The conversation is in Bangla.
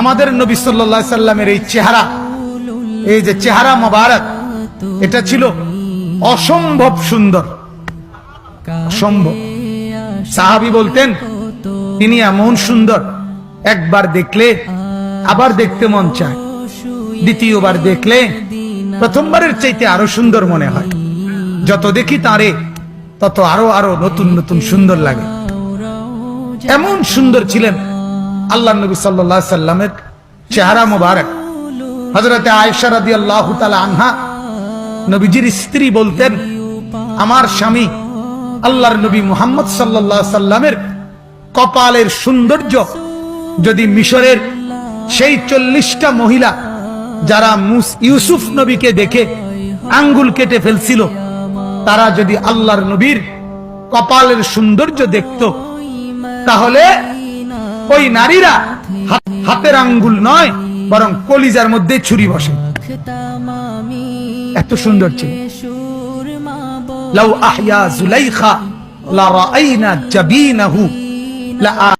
আমাদের নবী সাল্লাহ সাল্লামের এই চেহারা, এই যে চেহারা মোবারক, এটা ছিল অসম্ভব সুন্দর। অসম্ভব। সাহাবি বলতেন, তিনি এমন সুন্দর, একবার দেখলে আবার দেখতে মন চায়। দ্বিতীয়বার দেখলে প্রথমবারের চাইতে আরও সুন্দর মনে হয়। যত দেখি তারে, তত আরও আরও নতুন নতুন সুন্দর লাগে। এমন সুন্দর ছিলেন আল্লাহ নবী সাল্লাহ সাল্লামের চেহারা মোবারক। হজরতে আয়সা রাদি আল্লাহ আনহা নবীজির স্ত্রী বলতেন, আমার স্বামী আল্লাহর নবী মুহাম্মদ সাল্লাহ সাল্লামের কপালের সৌন্দর্য যদি মিশরের সেই চল্লিশটা মহিলা যারা ইউসুফ নবীকে দেখে আঙ্গুল কেটে ফেলছিল, তারা যদি আল্লাহর নবীর কপালের সৌন্দর্য দেখত, তাহলে ওই নারীরা হাত- হাতের আঙ্গুল নয়, বরং কলিজার মধ্যে ছুরি বসে। এত সুন্দর ছিল। লাউ আহয়া জুলাইখা, লা রাআইনা জাবিনাহু, লা